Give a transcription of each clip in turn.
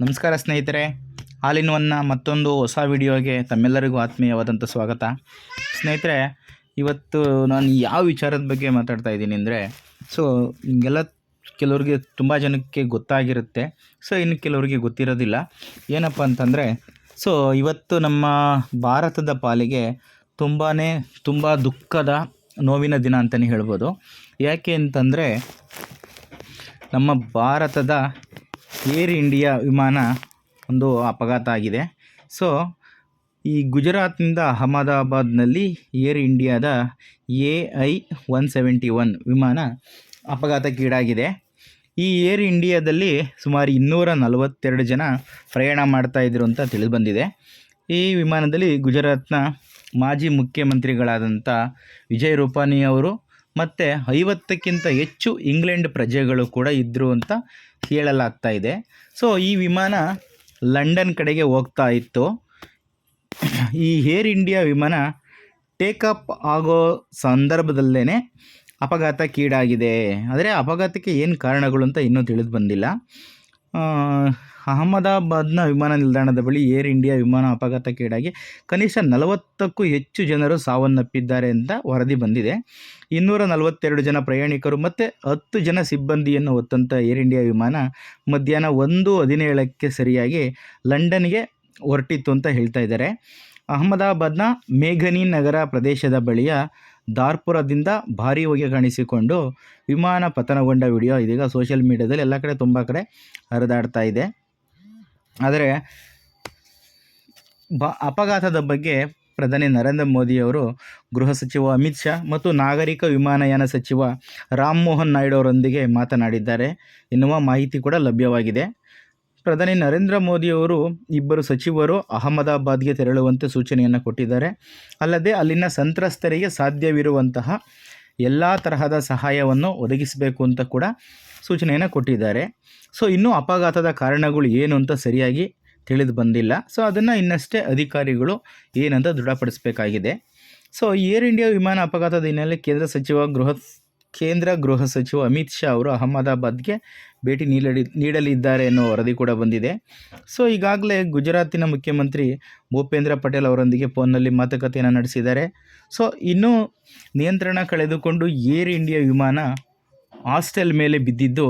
ನಮಸ್ಕಾರ ಸ್ನೇಹಿತರೆ all in ಒನ್ನ ಮತ್ತೊಂದು ಹೊಸ ವಿಡಿಯೋಗೆ ತಮ್ಮೆಲ್ಲರಿಗೂ ಆತ್ಮೀಯವಾದಂಥ ಸ್ವಾಗತ. ಸ್ನೇಹಿತರೆ, ಇವತ್ತು ನಾನು ಯಾವ ವಿಚಾರದ ಬಗ್ಗೆ ಮಾತಾಡ್ತಾ ಇದ್ದೀನಿ ಅಂದರೆ ಸೊ ಹಿಂಗೆಲ್ಲ ಕೆಲವ್ರಿಗೆ ತುಂಬ ಜನಕ್ಕೆ ಗೊತ್ತಾಗಿರುತ್ತೆ. ಸೊ ಇನ್ನು ಕೆಲವರಿಗೆ ಗೊತ್ತಿರೋದಿಲ್ಲ. ಏನಪ್ಪ ಅಂತಂದರೆ ಸೊ ಇವತ್ತು ನಮ್ಮ ಭಾರತದ ಪಾಲಿಗೆ ತುಂಬಾ ತುಂಬ ದುಃಖದ ನೋವಿನ ದಿನ ಅಂತಲೇ ಹೇಳ್ಬೋದು. ಯಾಕೆ ಅಂತಂದರೆ, ನಮ್ಮ ಭಾರತದ ಏರ್ ಇಂಡಿಯಾ ವಿಮಾನ ಒಂದು ಅಪಘಾತ ಆಗಿದೆ. ಸೊ, ಈ ಗುಜರಾತ್ನಿಂದ ಅಹಮದಾಬಾದ್ನಲ್ಲಿ ಏರ್ ಇಂಡಿಯಾದ A I one seventy one ವಿಮಾನ ಅಪಘಾತಕ್ಕೀಡಾಗಿದೆ ಈ ಏರ್ ಇಂಡಿಯಾದಲ್ಲಿ ಸುಮಾರು ಇನ್ನೂರ ನಲವತ್ತೆರಡು ಜನ ಪ್ರಯಾಣ ಮಾಡ್ತಾ ಇದ್ರು ಅಂತ ತಿಳಿದುಬಂದಿದೆ. ಈ ವಿಮಾನದಲ್ಲಿ ಗುಜರಾತ್ನ ಮಾಜಿ ಮುಖ್ಯಮಂತ್ರಿಗಳಾದಂಥ ವಿಜಯ್ ರೂಪಾನಿ ಅವರು ಮತ್ತು ಐವತ್ತಕ್ಕಿಂತ ಹೆಚ್ಚು ಇಂಗ್ಲೆಂಡ್ ಪ್ರಜೆಗಳು ಕೂಡ ಇದ್ದರು ಅಂತ ಹೇಳಲಾಗ್ತಾ ಇದೆ. ಸೊ ಈ ವಿಮಾನ ಲಂಡನ್ ಕಡೆಗೆ ಹೋಗ್ತಾ ಇತ್ತು. ಈ ಏರ್ ಇಂಡಿಯಾ ವಿಮಾನ ಟೇಕಪ್ ಆಗೋ ಸಂದರ್ಭದಲ್ಲೇ ಅಪಘಾತಕ್ಕೀಡಾಗಿದೆ ಆದರೆ ಅಪಘಾತಕ್ಕೆ ಏನು ಕಾರಣಗಳು ಅಂತ ಇನ್ನೂ ತಿಳಿದು ಬಂದಿಲ್ಲ. ಅಹಮದಾಬಾದ್ನ ವಿಮಾನ ನಿಲ್ದಾಣದ ಬಳಿ ಏರ್ ಇಂಡಿಯಾ ವಿಮಾನ ಅಪಘಾತಕ್ಕೀಡಾಗಿ ಕನಿಷ್ಠ ನಲವತ್ತಕ್ಕೂ ಹೆಚ್ಚು ಜನರು ಸಾವನ್ನಪ್ಪಿದ್ದಾರೆ ಅಂತ ವರದಿ ಬಂದಿದೆ. ಇನ್ನೂರ ನಲವತ್ತೆರಡು ಜನ ಪ್ರಯಾಣಿಕರು ಮತ್ತು ಹತ್ತು ಜನ ಸಿಬ್ಬಂದಿಯನ್ನು ಹೊತ್ತಂಥ ಏರ್ ಇಂಡಿಯಾ ವಿಮಾನ ಮಧ್ಯಾಹ್ನ ಒಂದು ಹದಿನೇಳಕ್ಕೆ ಸರಿಯಾಗಿ ಲಂಡನ್ಗೆ ಹೊರಟಿತ್ತು ಅಂತ ಹೇಳ್ತಾ ಇದ್ದಾರೆ. ಅಹಮದಾಬಾದ್ನ ಮೇಘನಿ ನಗರ ಪ್ರದೇಶದ ಬಳಿಯ ದಾರ್ಪುರದಿಂದ ಭಾರೀ ಹೊಗೆ ಕಾಣಿಸಿಕೊಂಡು ವಿಮಾನ ಪತನಗೊಂಡ ವಿಡಿಯೋ ಇದೀಗ ಸೋಷಿಯಲ್ ಮೀಡ್ಯಾದಲ್ಲಿ ಎಲ್ಲ ಕಡೆ ತುಂಬ ಕಡೆ ಹರಿದಾಡ್ತಾ ಇದೆ. ಆದರೆ ಬ ಅಪಘಾತದ ಬಗ್ಗೆ ಪ್ರಧಾನಿ ನರೇಂದ್ರ ಮೋದಿಯವರು ಗೃಹ ಸಚಿವ ಅಮಿತ್ ಶಾ ಮತ್ತು ನಾಗರಿಕ ವಿಮಾನಯಾನ ಸಚಿವ ರಾಮ್ ಮೋಹನ್ ನಾಯ್ಡು ಅವರೊಂದಿಗೆ ಮಾತನಾಡಿದ್ದಾರೆ. ಎನ್ನುವ ಮಾಹಿತಿ ಕೂಡ ಲಭ್ಯವಾಗಿದೆ. ಪ್ರಧಾನಿ ನರೇಂದ್ರ ಮೋದಿಯವರು ಇಬ್ಬರು ಸಚಿವರು ಅಹಮದಾಬಾದ್ಗೆ ತೆರಳುವಂತೆ ಸೂಚನೆಯನ್ನು ಕೊಟ್ಟಿದ್ದಾರೆ. ಅಲ್ಲದೆ ಅಲ್ಲಿನ ಸಂತ್ರಸ್ತರಿಗೆ ಸಾಧ್ಯವಿರುವಂತಹ ಎಲ್ಲ ತರಹದ ಸಹಾಯವನ್ನು ಒದಗಿಸಬೇಕು ಅಂತ ಕೂಡ ಸೂಚನೆಯನ್ನು ಕೊಟ್ಟಿದ್ದಾರೆ. ಸೊ, ಇನ್ನೂ ಅಪಘಾತದ ಕಾರಣಗಳು ಏನು ಅಂತ ಸರಿಯಾಗಿ ತಿಳಿದು ಬಂದಿಲ್ಲ. ಸೊ, ಅದನ್ನು ಇನ್ನಷ್ಟೇ ಅಧಿಕಾರಿಗಳು ಏನಂತ ದೃಢಪಡಿಸಬೇಕಾಗಿದೆ. ಸೊ, ಏರ್ ಇಂಡಿಯಾ ವಿಮಾನ ಅಪಘಾತದ ಹಿನ್ನೆಲೆ ಕೇಂದ್ರ ಸಚಿವ ಗೃಹ ಕೇಂದ್ರ ಗೃಹ ಸಚಿವ ಅಮಿತ್ ಶಾ ಅವರು ಅಹಮದಾಬಾದ್ಗೆ ಭೇಟಿ ನೀಡಲಿ, ನೀಡಲಿದ್ದಾರೆ ಎನ್ನುವ ವರದಿ ಕೂಡ ಬಂದಿದೆ. ಸೊ ಈಗಾಗಲೇ ಗುಜರಾತಿನ ಮುಖ್ಯಮಂತ್ರಿ ಭೂಪೇಂದ್ರ ಪಟೇಲ್ ಅವರೊಂದಿಗೆ ಫೋನ್ನಲ್ಲಿ ಮಾತುಕತೆಯನ್ನು ನಡೆಸಿದ್ದಾರೆ. ಸೊ ಇನ್ನೂ ನಿಯಂತ್ರಣ ಕಳೆದುಕೊಂಡು ಏರ್ ಇಂಡಿಯಾ ವಿಮಾನ ಹಾಸ್ಟೆಲ್ ಮೇಲೆ ಬಿದ್ದಿದ್ದು,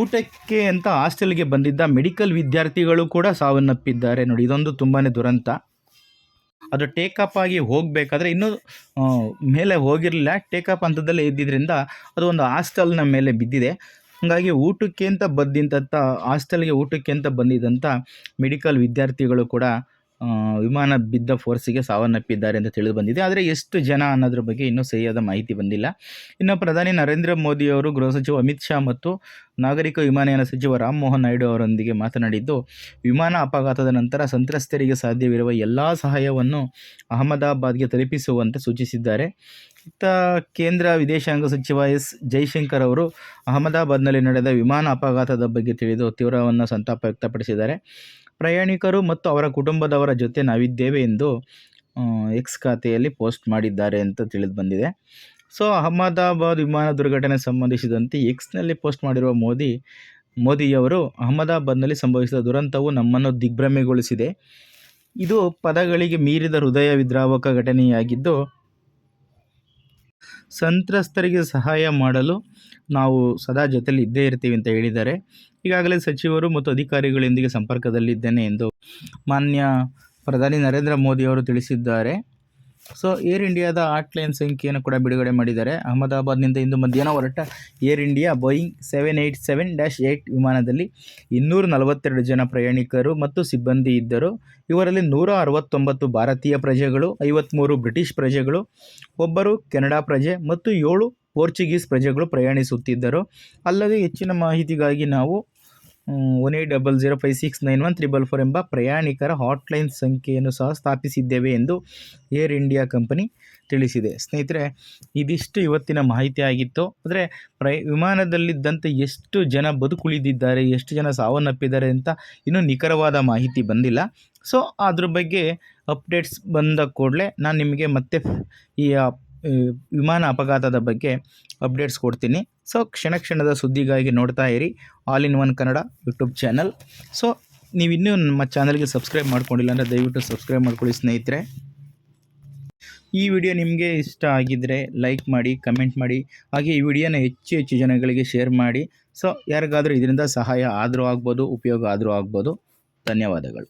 ಊಟಕ್ಕೆ ಅಂತ ಹಾಸ್ಟೆಲ್ಗೆ ಬಂದಿದ್ದ ಮೆಡಿಕಲ್ ವಿದ್ಯಾರ್ಥಿಗಳು ಕೂಡ ಸಾವನ್ನಪ್ಪಿದ್ದಾರೆ ನೋಡಿ, ಇದೊಂದು ತುಂಬಾ ದುರಂತ. ಅದು ಟೇಕಪ್ ಆಗಿ ಹೋಗಬೇಕಾದ್ರೆ ಇನ್ನೂ ಮೇಲೆ ಹೋಗಿರಲಿಲ್ಲ. ಟೇಕಪ್ ಹಂತದಲ್ಲೇ ಇದ್ದಿದ್ದರಿಂದ ಅದು ಒಂದು ಹಾಸ್ಟೆಲ್ನ ಮೇಲೆ ಬಿದ್ದಿದೆ. ಹಾಗಾಗಿ ಊಟಕ್ಕೆ ಅಂತ ಬಂದಿದ್ದಂಥ ಹಾಸ್ಟೆಲ್ಗೆ ಊಟಕ್ಕೆ ಅಂತ ಬಂದಿದ್ದಂಥ ಮೆಡಿಕಲ್ ವಿದ್ಯಾರ್ಥಿಗಳು ಕೂಡ ವಿಮಾನ ಬಿದ್ದ ಫೋರ್ಸಿಗೆ ಸಾವನ್ನಪ್ಪಿದ್ದಾರೆ ಅಂತ ತಿಳಿದು ಬಂದಿದೆ. ಆದರೆ ಎಷ್ಟು ಜನ ಅನ್ನೋದ್ರ ಬಗ್ಗೆ ಇನ್ನೂ ಸರಿಯಾದ ಮಾಹಿತಿ ಬಂದಿಲ್ಲ. ಇನ್ನು ಪ್ರಧಾನಿ ನರೇಂದ್ರ ಮೋದಿಯವರು ಗೃಹ ಸಚಿವ ಅಮಿತ್ ಶಾ ಮತ್ತು ನಾಗರಿಕ ವಿಮಾನಯಾನ ಸಚಿವ ರಾಮ್ ಮೋಹನ್ ನಾಯ್ಡು ಅವರೊಂದಿಗೆ ಮಾತನಾಡಿದ್ದು, ವಿಮಾನ ಅಪಘಾತದ ನಂತರ ಸಂತ್ರಸ್ತರಿಗೆ ಸಾಧ್ಯವಿರುವ ಎಲ್ಲ ಸಹಾಯವನ್ನು ಅಹಮದಾಬಾದ್ಗೆ ತಲುಪಿಸುವಂತೆ ಸೂಚಿಸಿದ್ದಾರೆ. ಇತ್ತ ಕೇಂದ್ರ ವಿದೇಶಾಂಗ ಸಚಿವ ಎಸ್. ಜೈಶಂಕರ್ ಅವರು ಅಹಮದಾಬಾದ್ನಲ್ಲಿ ನಡೆದ ವಿಮಾನ ಅಪಘಾತದ ಬಗ್ಗೆ ತಿಳಿದು ತೀವ್ರವನ್ನು ಸಂತಾಪ ವ್ಯಕ್ತಪಡಿಸಿದ್ದಾರೆ. ಪ್ರಯಾಣಿಕರು ಮತ್ತು ಅವರ ಕುಟುಂಬದವರ ಜೊತೆ ನಾವಿದ್ದೇವೆ ಎಂದು ಎಕ್ಸ್ ಖಾತೆಯಲ್ಲಿ ಪೋಸ್ಟ್ ಮಾಡಿದ್ದಾರೆ ಅಂತ ತಿಳಿದು ಬಂದಿದೆ. ಸೊ, ಅಹಮದಾಬಾದ್ ವಿಮಾನ ದುರ್ಘಟನೆ ಸಂಬಂಧಿಸಿದಂತೆ ಎಕ್ಸ್ನಲ್ಲಿ ಪೋಸ್ಟ್ ಮಾಡಿರುವ ಮೋದಿ, ಮೋದಿಯವರು ಅಹಮದಾಬಾದ್ನಲ್ಲಿ ಸಂಭವಿಸಿದ ದುರಂತವು ನಮ್ಮನ್ನು ದಿಗ್ಭ್ರಮೆಗೊಳಿಸಿದೆ. ಇದು ಪದಗಳಿಗೆ ಮೀರಿದ ಹೃದಯ ವಿದ್ರಾವಕ ಘಟನೆಯಾಗಿದ್ದು ಸಂತ್ರಸ್ತರಿಗೆ ಸಹಾಯ ಮಾಡಲು ನಾವು ಸದಾ ಜೊತೆಯಲ್ಲಿ ಇದ್ದೇ ಇರ್ತೀವಿ ಅಂತ ಹೇಳಿದ್ದಾರೆ. ಈಗಾಗಲೇ ಸಚಿವರು ಮತ್ತು ಅಧಿಕಾರಿಗಳೊಂದಿಗೆ ಸಂಪರ್ಕದಲ್ಲಿದ್ದೇನೆ ಎಂದು ಮಾನ್ಯ ಪ್ರಧಾನಿ ನರೇಂದ್ರ ಮೋದಿ ಅವರು ತಿಳಿಸಿದ್ದಾರೆ. ಸೊ ಏರ್ ಇಂಡಿಯಾದ ಆಟ್ಲೈನ್ ಸಂಖ್ಯೆಯನ್ನು ಕೂಡ ಬಿಡುಗಡೆ ಮಾಡಿದ್ದಾರೆ. ಅಹಮದಾಬಾದ್ನಿಂದ ಇಂದು ಮಧ್ಯಾಹ್ನ ಹೊರಟ air India Boeing seven eight seven dash eight ವಿಮಾನದಲ್ಲಿ ಇನ್ನೂರ ನಲವತ್ತೆರಡು ಜನ ಪ್ರಯಾಣಿಕರು ಮತ್ತು ಸಿಬ್ಬಂದಿ ಇದ್ದರು. ಇವರಲ್ಲಿ ನೂರ ಅರವತ್ತೊಂಬತ್ತು ಭಾರತೀಯ ಪ್ರಜೆಗಳು ಐವತ್ತ್ಮೂರು ಬ್ರಿಟಿಷ್ ಪ್ರಜೆಗಳು, ಒಬ್ಬರು ಕೆನಡಾ ಪ್ರಜೆ ಮತ್ತು ಏಳು ಪೋರ್ಚುಗೀಸ್ ಪ್ರಜೆಗಳು ಪ್ರಯಾಣಿಸುತ್ತಿದ್ದರು. ಅಲ್ಲದೆ ಹೆಚ್ಚಿನ ಮಾಹಿತಿಗಾಗಿ ನಾವು one eight double zero five six nine one triple four ಎಂಬ ಪ್ರಯಾಣಿಕರ ಹಾಟ್ಲೈನ್ ಸಂಖ್ಯೆಯನ್ನು ಸಹ ಸ್ಥಾಪಿಸಿದ್ದೇವೆ ಎಂದು ಏರ್ ಇಂಡಿಯಾ ಕಂಪನಿ ತಿಳಿಸಿದೆ ಸ್ನೇಹಿತರೆ ಇದಿಷ್ಟು ಇವತ್ತಿನ ಮಾಹಿತಿ ಆಗಿತ್ತು ಅಂದರೆ ಪ್ರಯ ವಿಮಾನದಲ್ಲಿದ್ದಂಥ ಎಷ್ಟು ಜನ ಬದುಕುಳಿದಿದ್ದಾರೆ ಎಷ್ಟು ಜನ ಸಾವನ್ನಪ್ಪಿದ್ದಾರೆ ಅಂತ ಇನ್ನೂ ನಿಖರವಾದ ಮಾಹಿತಿ ಬಂದಿಲ್ಲ ಸೊ ಅದ್ರ ಬಗ್ಗೆ ಅಪ್ಡೇಟ್ಸ್ ಬಂದ ಕೂಡಲೇ ನಾನು ನಿಮಗೆ ಮತ್ತೆ ಈ ವಿಮಾನ ಅಪಘಾತದ ಬಗ್ಗೆ ಅಪ್ಡೇಟ್ಸ್ ಕೊಡ್ತೀನಿ. ಸೊ, ಕ್ಷಣ ಕ್ಷಣದ ಸುದ್ದಿಗಾಗಿ ನೋಡ್ತಾ ಇರಿ. All in one Kannada YouTube channel so ನೀವು ಇನ್ನೂ ನಮ್ಮ ಚಾನಲ್ಗೆ ಸಬ್ಸ್ಕ್ರೈಬ್ ಮಾಡ್ಕೊಂಡಿಲ್ಲ ಅಂದರೆ ದಯವಿಟ್ಟು ಸಬ್ಸ್ಕ್ರೈಬ್ ಮಾಡ್ಕೊಳ್ಳಿ ಸ್ನೇಹಿತರೆ. ಈ ವಿಡಿಯೋ ನಿಮಗೆ ಇಷ್ಟ ಆಗಿದ್ದರೆ ಲೈಕ್ ಮಾಡಿ ಕಮೆಂಟ್ ಮಾಡಿ. ಹಾಗೆ ಈ ವಿಡಿಯೋನ ಹೆಚ್ಚು ಹೆಚ್ಚು ಜನಗಳಿಗೆ ಶೇರ್ ಮಾಡಿ. ಸೊ ಯಾರಿಗಾದರೂ ಇದರಿಂದ ಸಹಾಯ ಆದರೂ ಆಗ್ಬೋದು, ಉಪಯೋಗ ಆದರೂ ಆಗ್ಬೋದು. ಧನ್ಯವಾದಗಳು.